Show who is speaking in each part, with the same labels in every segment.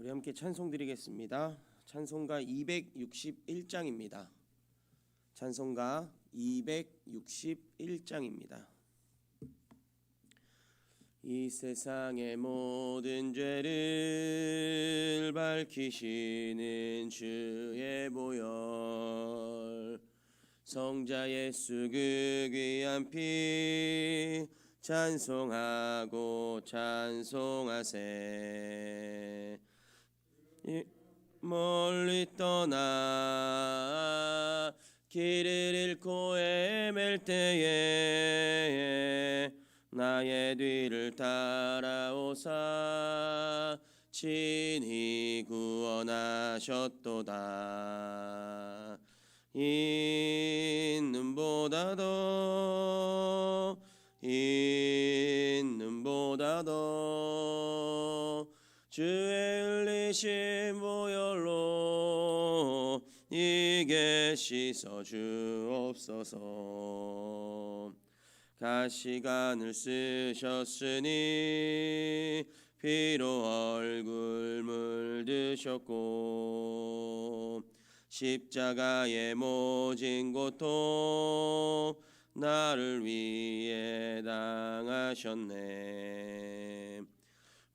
Speaker 1: 우리 함께 찬송 드리겠습니다. 찬송가 261장입니다. 찬송가 261장입니다. 이 세상의 모든 죄를 밝히시는 주의 보혈 성자 예수 그 귀한 피 찬송하고 찬송하세 이- 멀리 떠나 길을 잃고 헤맬 때에 나의 뒤를 따라오사 친히 구원하셨도다. 있는보다 더 있는보다 더 주의 흘리신 보혈로 이게 씻어 주옵소서. 가시관을 쓰셨으니 피로 얼굴 물드셨고 십자가의 모진 고통 나를 위해 당하셨네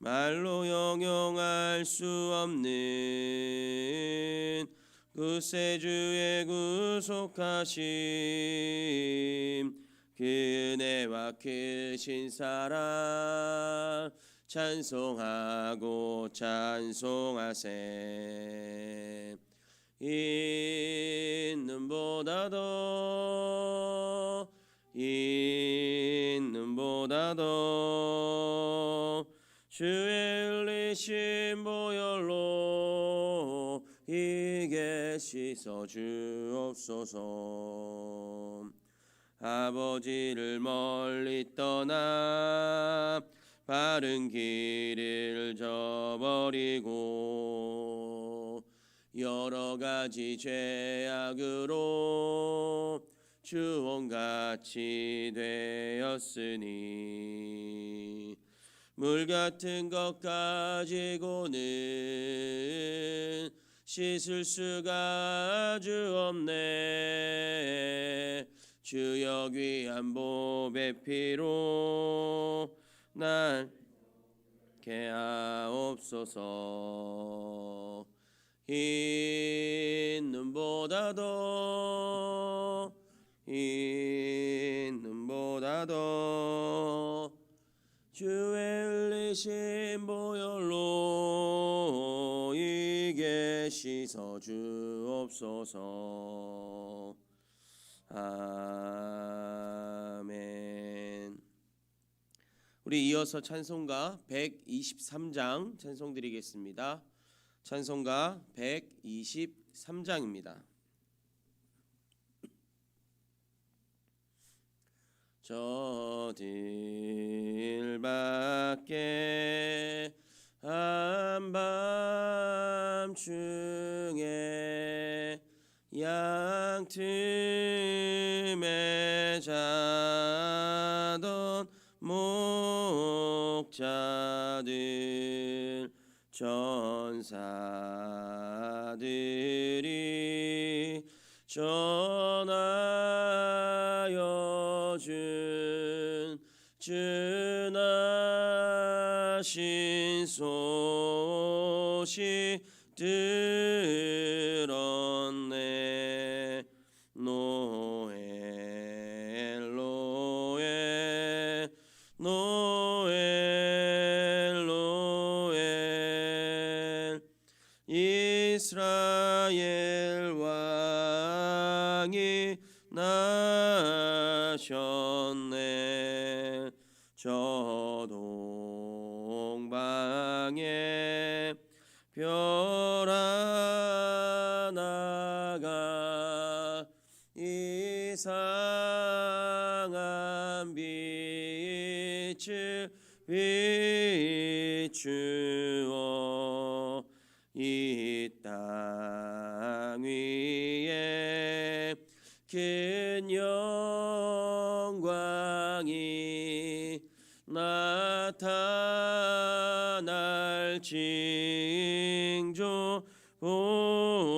Speaker 1: 말로 영영할 수 없는 구세주의 구속하심. 그 은혜와 크신 사랑 찬송하고 찬송하세. 있는보다 더 있는보다 더 주의 흘리신 보혈로 이게 씻어 주옵소서. 아버지를 멀리 떠나 바른 길을 저버리고 여러 가지 죄악으로 주원같이 되었으니 물 같은 것 가지고는 씻을 수가 아주 없네. 주여 귀한 보배 피로 날 개하옵소서. 있는보다 더 있는보다 더 주의 흘리신 보혈로 이게 씻어 주옵소서. 아멘. 우리 이어서 찬송가 123장 찬송 드리겠습니다. 찬송가 123장입니다 저들 밖에 한밤중에 양틈에 자던 목자들 전사들이 전하여 준 준하신 소식 들 비추어 이 땅 위에 큰 영광이 나타날 징조 보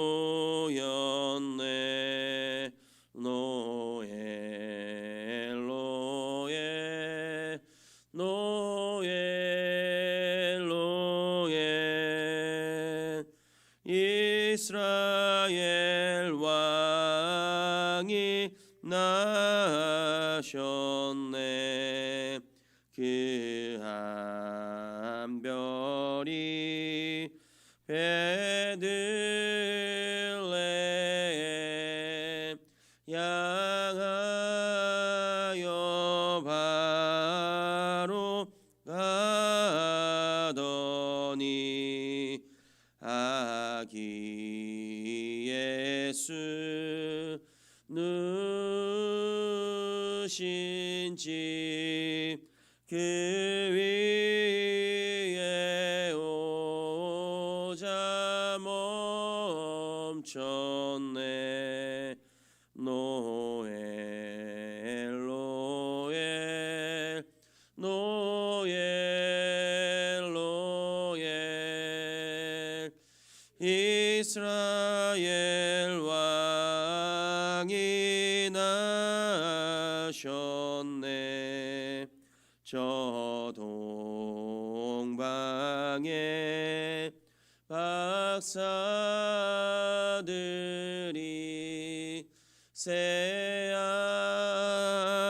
Speaker 1: 누신지 그 위 나셨네. 저 동방에 박사들이 새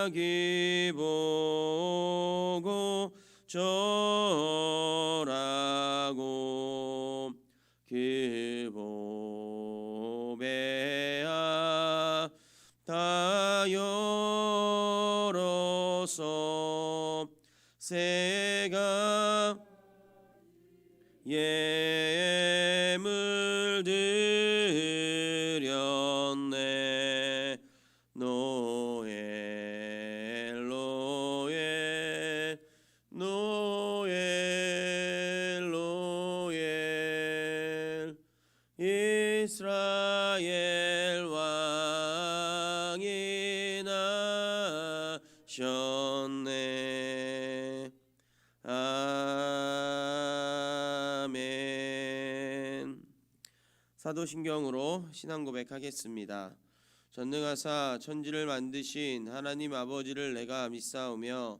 Speaker 1: 아기 보고 절 노엘로엘 이스라엘 왕이 나셨네 아멘. 사도신경으로 신앙 고백하겠습니다. 전능하사 천지를 만드신 하나님 아버지를 내가 믿사오며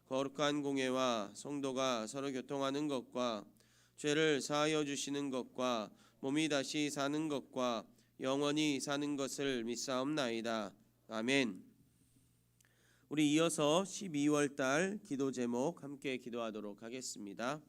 Speaker 1: 거룩한 공예와 성도가 서로 교통하는 것과 죄를 사하여 주시는 것과 몸이 다시 사는 것과 영원히 사는 것을 믿사옵나이다 아멘. 우리 이어서 12월 달 기도 제목 함께 기도하도록 하겠습니다.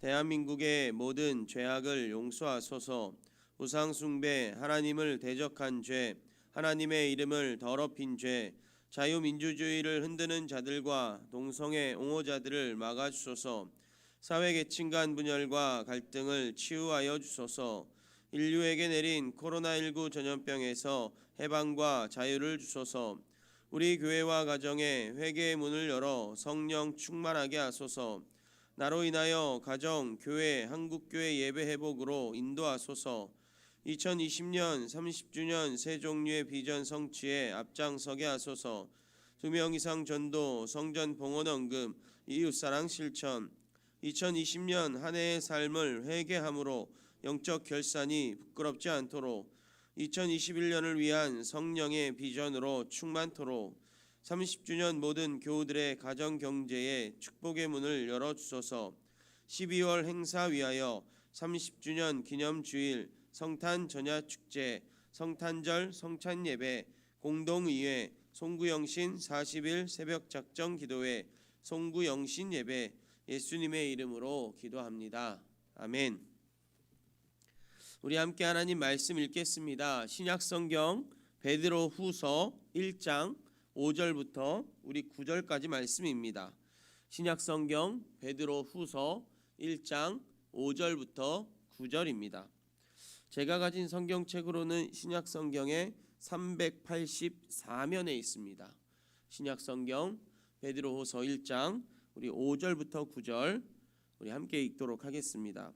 Speaker 1: 대한민국의 모든 죄악을 용서하소서. 우상 숭배, 하나님을 대적한 죄, 하나님의 이름을 더럽힌 죄, 자유민주주의를 흔드는 자들과 동성애 옹호자들을 막아 주소서. 사회 계층 간 분열과 갈등을 치유하여 주소서. 인류에게 내린 코로나19 전염병에서 해방과 자유를 주소서. 우리 교회와 가정에 회개의 문을 열어 성령 충만하게 하소서. 나로 인하여 가정, 교회, 한국교회 예배 회복으로 인도하소서. 2020년 30주년 새 종류의 비전 성취에 앞장서게 하소서. 두 명 이상 전도, 성전 봉헌 언금, 이웃 사랑 실천. 2020년 한 해의 삶을 회개함으로 영적 결산이 부끄럽지 않도록 2021년을 위한 성령의 비전으로 충만토록 30주년 모든 교우들의 가정 경제에 축복의 문을 열어 주소서. 12월 행사 위하여 30주년 기념 주일 성탄 전야 축제, 성탄절 성찬 예배, 공동의회, 송구영신 40일 새벽 작정 기도회, 송구영신 예배 예수님의 이름으로 기도합니다. 아멘. 우리 함께 하나님 말씀 읽겠습니다. 신약 성경 베드로 후서 1장 5절부터 우리 9절까지 말씀입니다. 신약 성경 베드로 후서 1장 5절부터 9절입니다. 제가 가진 성경책으로는 신약 성경에 384면에 있습니다. 신약 성경 베드로후서 1장 우리 5절부터 9절 우리 함께 읽도록 하겠습니다.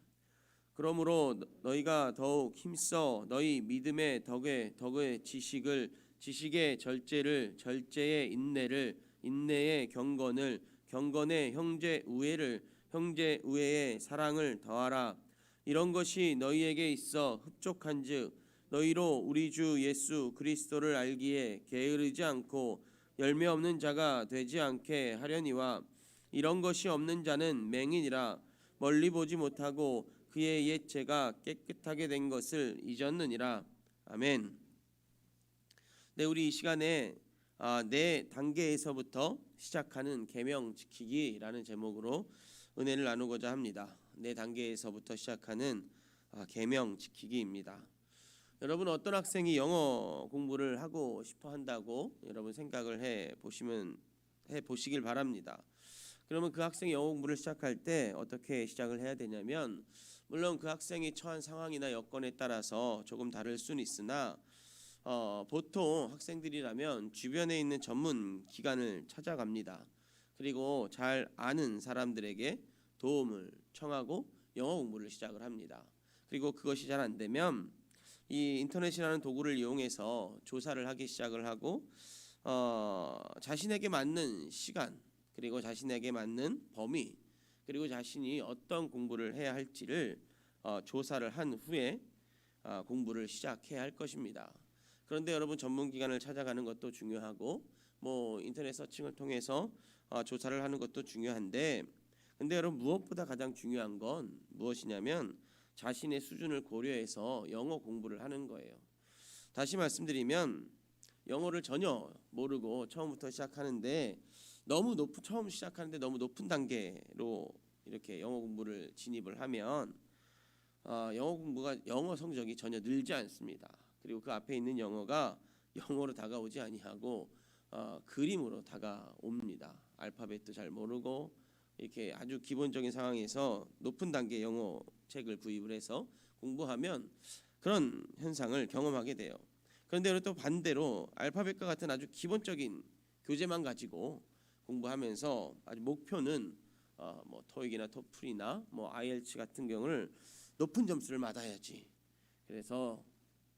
Speaker 1: 그러므로 너희가 더욱 힘써 너희 믿음의 덕에 덕의 지식을 지식의 절제를 절제의 인내를 인내의 경건을 경건의 형제 우애를 형제 우애의 사랑을 더하라 이런 것이 너희에게 있어 흡족한즉 너희로 우리 주 예수 그리스도를 알기에 게으르지 않고 열매 없는 자가 되지 않게 하려니와 이런 것이 없는 자는 맹인이라 멀리 보지 못하고 그의 옛 죄가 깨끗하게 된 것을 잊었느니라 아멘. 네, 우리 이 시간에 아, 네 단계에서부터 시작하는 계명 지키기라는 제목으로 은혜를 나누고자 합니다. 네 단계에서부터 시작하는 아, 계명 지키기입니다. 여러분 어떤 학생이 영어 공부를 하고 싶어 한다고 여러분 생각을 해 보시면 해 보시길 바랍니다. 그러면 그 학생이 영어 공부를 시작할 때 어떻게 시작을 해야 되냐면 물론 그 학생이 처한 상황이나 여건에 따라서 조금 다를 수는 있으나 어, 보통 학생들이라면 주변에 있는 전문 기관을 찾아갑니다. 그리고 잘 아는 사람들에게 도움을 청하고 영어 공부를 시작을 합니다. 그리고 그것이 잘 안 되면 이 인터넷이라는 도구를 이용해서 조사를 하기 시작을 하고 어, 자신에게 맞는 시간 그리고 자신에게 맞는 범위 그리고 자신이 어떤 공부를 해야 할지를 어, 조사를 한 후에 어, 공부를 시작해야 할 것입니다. 그런데 여러분 전문 기관을 찾아가는 것도 중요하고 뭐 인터넷 서칭을 통해서 어, 조사를 하는 것도 중요한데 근데 여러분 무엇보다 가장 중요한 건 무엇이냐면 자신의 수준을 고려해서 영어 공부를 하는 거예요. 다시 말씀드리면 영어를 전혀 모르고 처음부터 시작하는데 너무 높은 처음 시작하는데 너무 높은 단계로 이렇게 영어 공부를 진입을 하면 어, 영어 공부가 영어 성적이 전혀 늘지 않습니다. 그리고 그 앞에 있는 영어가 영어로 다가오지 아니하고 어, 그림으로 다가옵니다. 알파벳도 잘 모르고 이렇게 아주 기본적인 상황에서 높은 단계 영어 책을 구입을 해서 공부하면 그런 현상을 경험하게 돼요. 그런데 또 반대로 알파벳과 같은 아주 기본적인 교재만 가지고 공부하면서 아주 목표는 어, 뭐 토익이나 토플이나 뭐 IELTS 같은 경우를 높은 점수를 받아야지. 그래서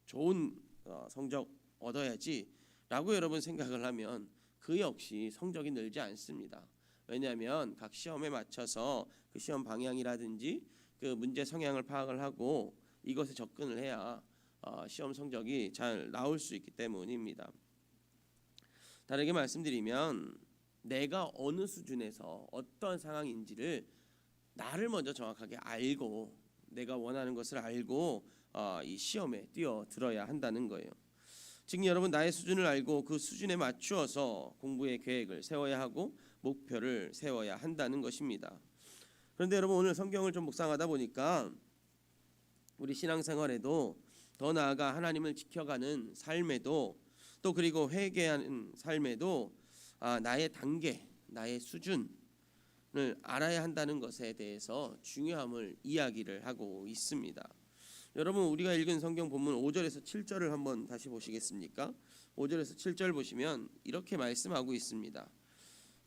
Speaker 1: 좋은 어, 성적 얻어야지라고 여러분 생각을 하면 그 역시 성적이 늘지 않습니다. 왜냐하면 각 시험에 맞춰서 그 시험 방향이라든지 그 문제 성향을 파악을 하고 이것에 접근을 해야 어, 시험 성적이 잘 나올 수 있기 때문입니다. 다르게 말씀드리면 내가 어느 수준에서 어떤 상황인지를 나를 먼저 정확하게 알고 내가 원하는 것을 알고 어, 이 시험에 뛰어들어야 한다는 거예요. 즉 여러분 나의 수준을 알고 그 수준에 맞추어서 공부의 계획을 세워야 하고 목표를 세워야 한다는 것입니다. 그런데 여러분 오늘 성경을 좀 묵상하다 보니까 우리 신앙생활에도 더 나아가 하나님을 지켜가는 삶에도 또 그리고 회개하는 삶에도 아, 나의 단계, 나의 수준을 알아야 한다는 것에 대해서 중요함을 이야기를 하고 있습니다. 여러분 우리가 읽은 성경 본문 5절에서 7절을 한번 다시 보시겠습니까? 5절에서 7절 보시면 이렇게 말씀하고 있습니다.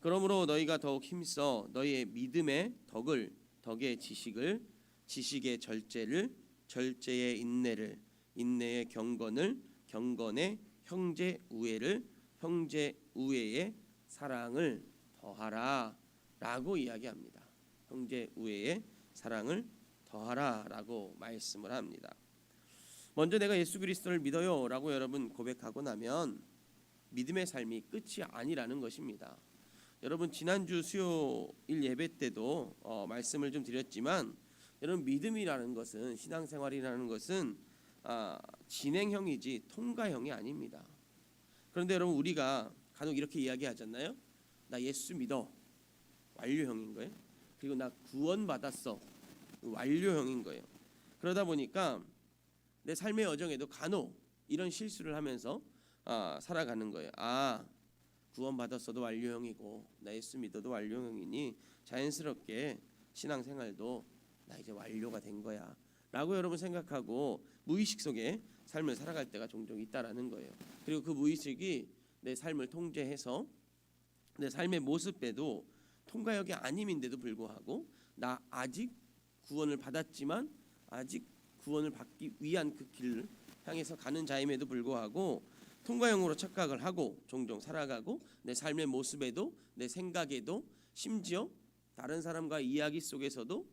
Speaker 1: 그러므로 너희가 더욱 힘써 너희의 믿음의 덕을 덕의 지식을 지식의 절제를 절제의 인내를 인내의 경건을 경건의 형제 우애를 형제 우애의 사랑을 더하라라고 이야기합니다. 형제 우애의 사랑을 더하라라고 말씀을 합니다. 먼저 내가 예수 그리스도를 믿어요라고 여러분 고백하고 나면 믿음의 삶이 끝이 아니라는 것입니다. 여러분 지난주 수요일 예배 때도 어, 말씀을 좀 드렸지만 여러분 믿음이라는 것은 신앙생활이라는 것은 아, 진행형이지 통과형이 아닙니다. 그런데 여러분 우리가 간혹 이렇게 이야기하잖아요. 나 예수 믿어 완료형인 거예요. 그리고 나 구원 받았어 완료형인 거예요. 그러다 보니까 내 삶의 여정에도 간혹 이런 실수를 하면서 아, 살아가는 거예요. 아 구원받았어도 완료형이고 나 예수 믿어도 완료형이니 자연스럽게 신앙생활도 나 이제 완료가 된 거야. 라고 여러분 생각하고 무의식 속에 삶을 살아갈 때가 종종 있다라는 거예요. 그리고 그 무의식이 내 삶을 통제해서 내 삶의 모습에도 통과역이 아님인데도 불구하고 나 아직 구원을 받았지만 아직 구원을 받기 위한 그 길을 향해서 가는 자임에도 불구하고 통과형으로 착각을 하고 종종 살아가고 내 삶의 모습에도 내 생각에도 심지어 다른 사람과 이야기 속에서도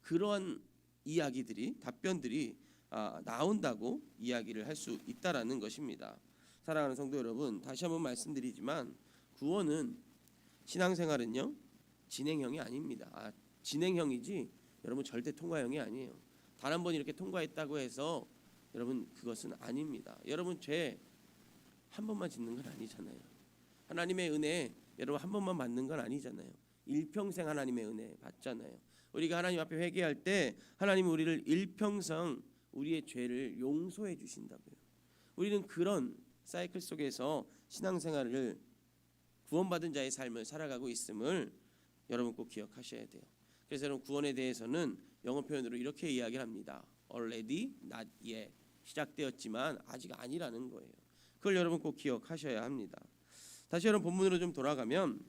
Speaker 1: 그러한 이야기들이 답변들이 아, 나온다고 이야기를 할 수 있다라는 것입니다. 사랑하는 성도 여러분, 다시 한번 말씀드리지만 구원은 신앙생활은요 진행형이 아닙니다. 아, 진행형이지 여러분 절대 통과형이 아니에요. 단 한 번 이렇게 통과했다고 해서 여러분 그것은 아닙니다. 여러분 죄 한 번만 짓는 건 아니잖아요. 하나님의 은혜 여러분 한 번만 받는 건 아니잖아요. 일평생 하나님의 은혜 받잖아요. 우리가 하나님 앞에 회개할 때 하나님 우리를 일평생 우리의 죄를 용서해 주신다고요. 우리는 그런 사이클 속에서 신앙생활을 구원받은 자의 삶을 살아가고 있음을 여러분 꼭 기억하셔야 돼요. 그래서 여러분 구원에 대해서는 영어 표현으로 이렇게 이야기를 합니다. already not yet 시작되었지만 아직 아니라는 거예요. 그걸 여러분 꼭 기억하셔야 합니다. 다시 여러분 본문으로 좀 돌아가면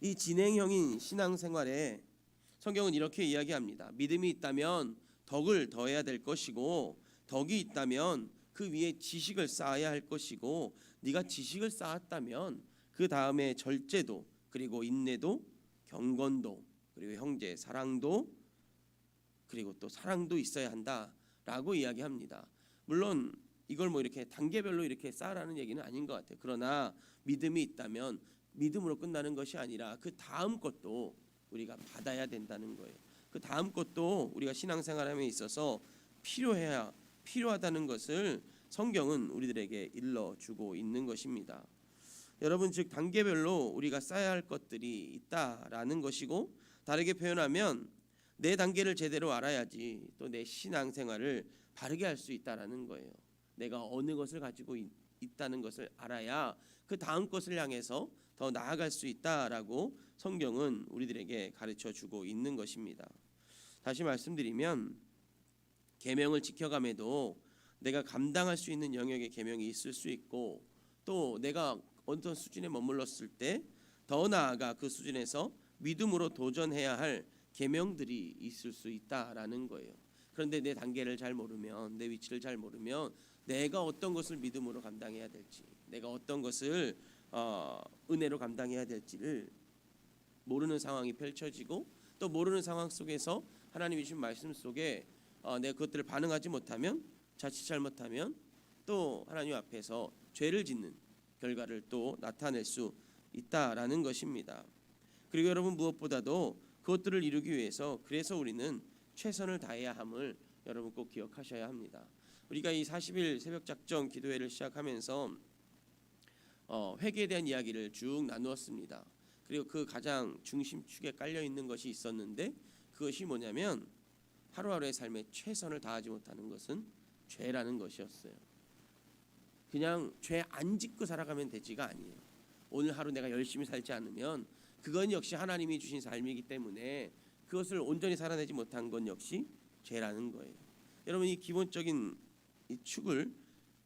Speaker 1: 이 진행형인 신앙생활에 성경은 이렇게 이야기합니다. 믿음이 있다면 덕을 더해야 될 것이고 덕이 있다면 그 위에 지식을 쌓아야 할 것이고 네가 지식을 쌓았다면 그 다음에 절제도 그리고 인내도 경건도 그리고 형제 사랑도 그리고 또 사랑도 있어야 한다라고 이야기합니다. 물론 이걸 뭐 이렇게 단계별로 이렇게 쌓으라는 얘기는 아닌 것 같아요. 그러나 믿음이 있다면 믿음으로 끝나는 것이 아니라 그 다음 것도 우리가 받아야 된다는 거예요. 그 다음 것도 우리가 신앙생활함에 있어서 필요해야 필요하다는 것을 성경은 우리들에게 일러 주고 있는 것입니다. 여러분 즉 단계별로 우리가 쌓아야 할 것들이 있다라는 것이고 다르게 표현하면 내 단계를 제대로 알아야지 또 내 신앙생활을 바르게 할 수 있다라는 거예요. 내가 어느 것을 가지고 있, 있다는 것을 알아야 그 다음 것을 향해서 더 나아갈 수 있다라고 성경은 우리들에게 가르쳐 주고 있는 것입니다. 다시 말씀드리면 계명을 지켜감에도 내가 감당할 수 있는 영역의 계명이 있을 수 있고 또 내가 어떤 수준에 머물렀을 때 더 나아가 그 수준에서 믿음으로 도전해야 할 계명들이 있을 수 있다라는 거예요. 그런데 내 단계를 잘 모르면 내 위치를 잘 모르면 내가 어떤 것을 믿음으로 감당해야 될지 내가 어떤 것을 어, 은혜로 감당해야 될지를 모르는 상황이 펼쳐지고 또 모르는 상황 속에서 하나님이 주신 말씀 속에 어, 내가 그것들을 반응하지 못하면 자칫 잘못하면 또 하나님 앞에서 죄를 짓는 결과를 또 나타낼 수 있다라는 것입니다. 그리고 여러분 무엇보다도 그것들을 이루기 위해서 그래서 우리는 최선을 다해야 함을 여러분 꼭 기억하셔야 합니다. 우리가 이 40일 새벽 작정 기도회를 시작하면서 어, 회개에 대한 이야기를 쭉 나누었습니다. 그리고 그 가장 중심축에 깔려 있는 것이 있었는데 그것이 뭐냐면 하루하루의 삶에 최선을 다하지 못하는 것은 죄라는 것이었어요. 그냥 죄 안 짓고 살아가면 되지가 아니에요. 오늘 하루 내가 열심히 살지 않으면 그건 역시 하나님이 주신 삶이기 때문에 그것을 온전히 살아내지 못한 건 역시 죄라는 거예요. 여러분 이 기본적인 이 축을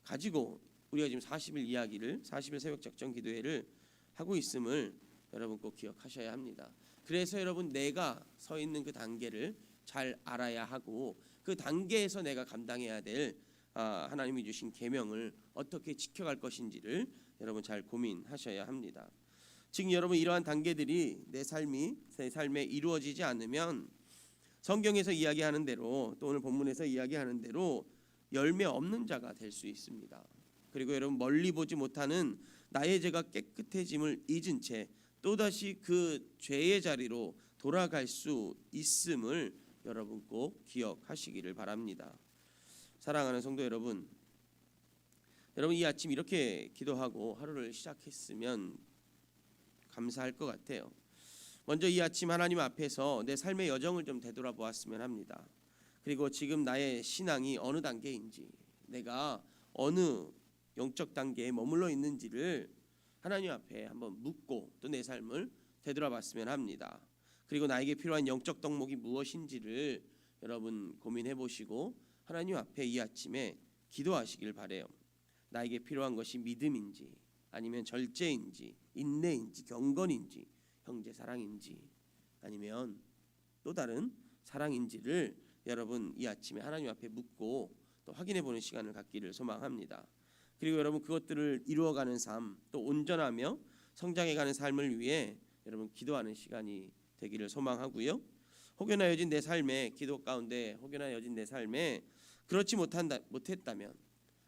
Speaker 1: 가지고 우리가 지금 40일 이야기를 40일 새벽 작정 기도회를 하고 있음을 여러분 꼭 기억하셔야 합니다. 그래서 여러분 내가 서 있는 그 단계를 잘 알아야 하고 그 단계에서 내가 감당해야 될 아, 하나님이 주신 계명을 어떻게 지켜갈 것인지를 여러분 잘 고민하셔야 합니다. 지금 여러분 이러한 단계들이 내 삶이 내 삶에 이루어지지 않으면 성경에서 이야기하는 대로 또 오늘 본문에서 이야기하는 대로 열매 없는 자가 될 수 있습니다. 그리고 여러분 멀리 보지 못하는 나의 죄가 깨끗해짐을 잊은 채 또다시 그 죄의 자리로 돌아갈 수 있음을 여러분 꼭 기억하시기를 바랍니다. 사랑하는 성도 여러분, 여러분 이 아침 이렇게 기도하고 하루를 시작했으면 감사할 것 같아요. 먼저 이 아침 하나님 앞에서 내 삶의 여정을 좀 되돌아보았으면 합니다. 그리고 지금 나의 신앙이 어느 단계인지, 내가 어느 영적 단계에 머물러 있는지를 하나님 앞에 한번 묻고 또 내 삶을 되돌아봤으면 합니다. 그리고 나에게 필요한 영적 덕목이 무엇인지를 여러분 고민해 보시고 하나님 앞에 이 아침에 기도하시길 바래요. 나에게 필요한 것이 믿음인지 아니면 절제인지 인내인지 경건인지 형제 사랑인지 아니면 또 다른 사랑인지를 여러분 이 아침에 하나님 앞에 묻고 또 확인해 보는 시간을 갖기를 소망합니다. 그리고 여러분 그것들을 이루어가는 삶, 또 온전하며 성장해가는 삶을 위해 여러분 기도하는 시간이 되기를 소망하고요. 혹여나 여진 내 삶에 기도 가운데 혹여나 여진 내 삶에 그렇지 못한다 못했다면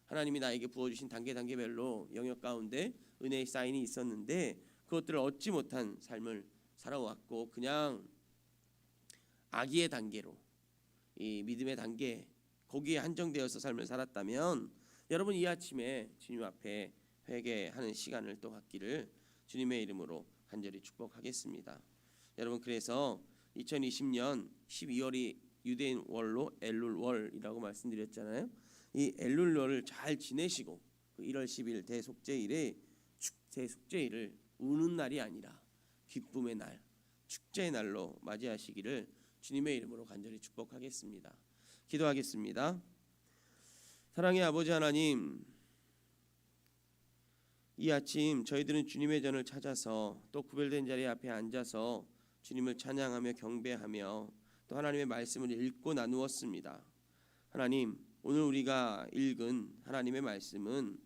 Speaker 1: 하나님이 나에게 부어주신 단계 단계별로 영역 가운데 은혜의 사인이 있었는데 그것들을 얻지 못한 삶을 살아왔고 그냥 아기의 단계로 이 믿음의 단계 거기에 한정되어서 삶을 살았다면 여러분 이 아침에 주님 앞에 회개하는 시간을 또 갖기를 주님의 이름으로 간절히 축복하겠습니다. 여러분 그래서 2020년 12월이 유대인 월로 엘룰 월이라고 말씀드렸잖아요. 이 엘룰 월을 잘 지내시고 그 1월 10일 대속죄일에 축 대속죄일을 우는 날이 아니라 기쁨의 날, 축제의 날로 맞이하시기를 주님의 이름으로 간절히 축복하겠습니다. 기도하겠습니다. 사랑의 아버지 하나님, 이 아침 저희들은 주님의 전을 찾아서 또 구별된 자리 앞에 앉아서 주님을 찬양하며 경배하며 또 하나님의 말씀을 읽고 나누었습니다. 하나님, 오늘 우리가 읽은 하나님의 말씀은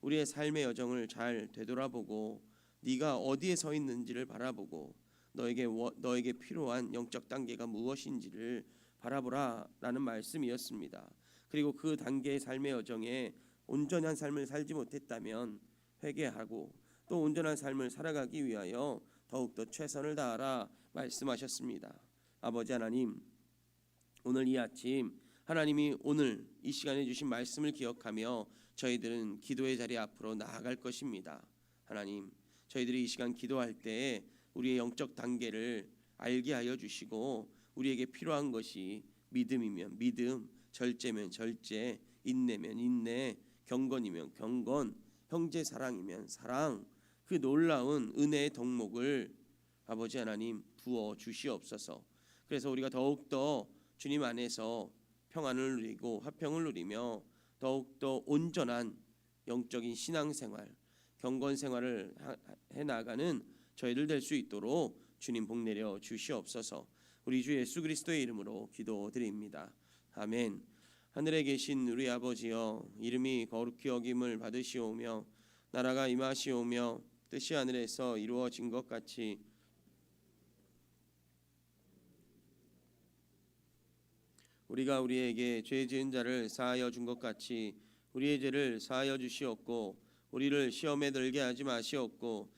Speaker 1: 우리의 삶의 여정을 잘 되돌아보고 네가 어디에 서 있는지를 바라보고 너에게 워- 너에게 필요한 영적 단계가 무엇인지를 바라보라라는 말씀이었습니다. 그리고 그 단계의 삶의 여정에 온전한 삶을 살지 못했다면 회개하고 또 온전한 삶을 살아가기 위하여 더욱더 최선을 다하라 말씀하셨습니다. 아버지 하나님, 오늘 이 아침 하나님이 오늘 이 시간에 주신 말씀을 기억하며 저희들은 기도의 자리 앞으로 나아갈 것입니다. 하나님, 저희들이 이 시간 기도할 때 우리의 영적 단계를 알게 하여 주시고 우리에게 필요한 것이 믿음이면 믿음, 절제면 절제, 인내면 인내, 경건이면 경건, 형제 사랑이면 사랑, 그 놀라운 은혜의 덕목을 아버지 하나님 부어 주시옵소서. 그래서 우리가 더욱 더 주님 안에서 평안을 누리고 화평을 누리며 더욱 더 온전한 영적인 신앙생활, 경건 생활을 하- 해 나가는 저희들 될 수 있도록 주님 복 내려 주시옵소서. 우리 주 예수 그리스도의 이름으로 기도드립니다. 아멘. 하늘에 계신 우리 아버지여 이름이 거룩히 여김을 받으시오며 나라가 임하시오며 뜻이 하늘에서 이루어진 것 같이 우리가 우리에게 죄 지은 자를 사하여 준 것 같이 우리의 죄를 사하여 주시옵고 우리를 시험에 들게 하지 마시옵고